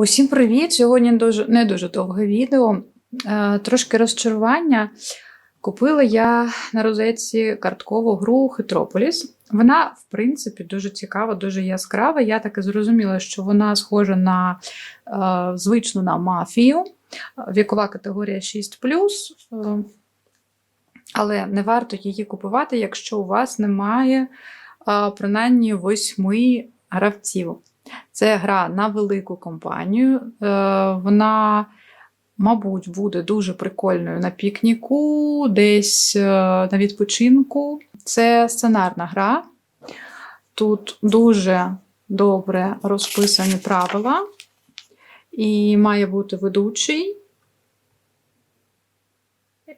Усім привіт! Сьогодні дуже, не дуже довге відео. Е, трошки розчарування. Купила я на розетці карткову гру Хитрополіс. Вона, в принципі, дуже цікава, дуже яскрава. Я так і зрозуміла, що вона схожа на е, звичну на мафію. Вікова категорія 6. Е, але не варто її купувати, якщо у вас немає е, принаймні восьми гравців. Це гра на велику компанію. Е, Вона, мабуть, буде дуже прикольною на пікніку, десь е, на відпочинку. Це сценарна гра. Тут дуже добре розписані правила, і має бути ведучий,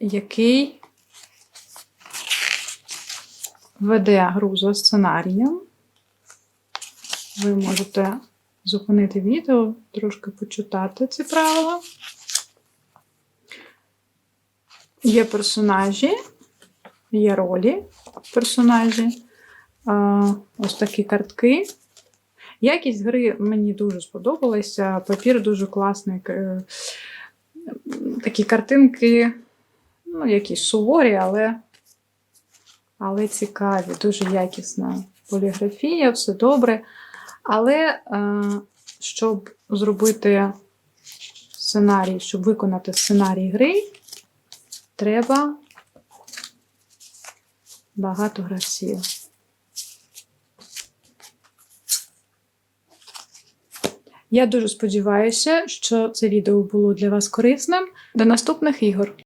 який веде гру за сценарієм. Ви можете зупинити відео, трошки почитати ці правила. Є персонажі, є ролі персонажі, ось такі картки. Якість гри мені дуже сподобалася. Папір дуже класний. Е, Такі картинки, ну, якісь суворі, але, але цікаві, дуже якісна поліграфія, все добре. Але е, щоб зробити сценарій, щоб виконати сценарій гри, треба багато гравців. Я дуже сподіваюся, що це відео було для вас корисним. До наступних ігор!